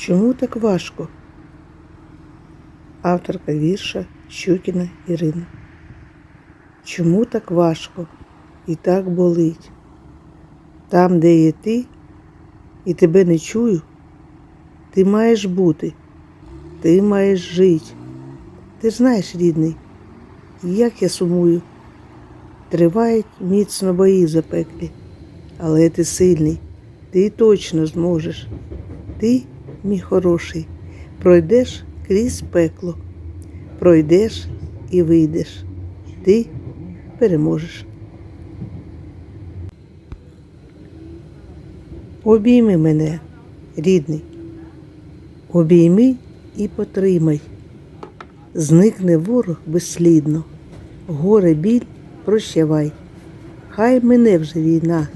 Чому так важко? Авторка вірша Щукіна Ірина. Чому так важко і так болить? Там, де є ти, і тебе не чую, ти маєш бути, ти маєш жити. Ти знаєш, рідний, як я сумую. Тривають міцно бої запеклі, але ти сильний, ти точно зможеш. Ти, мій хороший, пройдеш крізь пекло, пройдеш і вийдеш. Ти переможеш. Обійми мене, рідний, обійми і потримай. Зникне ворог безслідно, горе біль прощавай. Хай мене вже війна,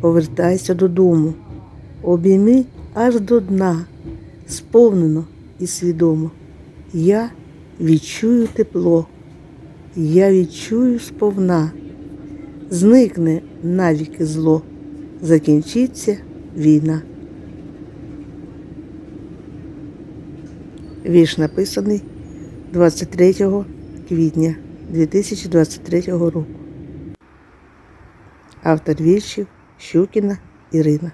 повертайся додому, обійми аж до дна, сповнено і свідомо. Я відчую тепло, я відчую сповна, зникне навіки зло, закінчиться війна. Вірш написаний 23 квітня 2023 року. Автор віршів Щукіна Ірина.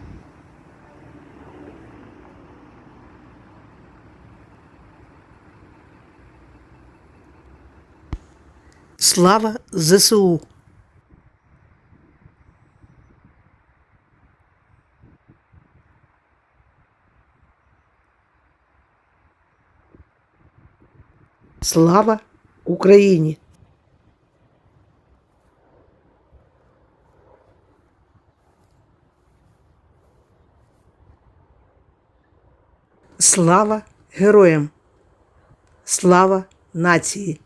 Слава ЗСУ! Слава Україні! Слава героям! Слава нації!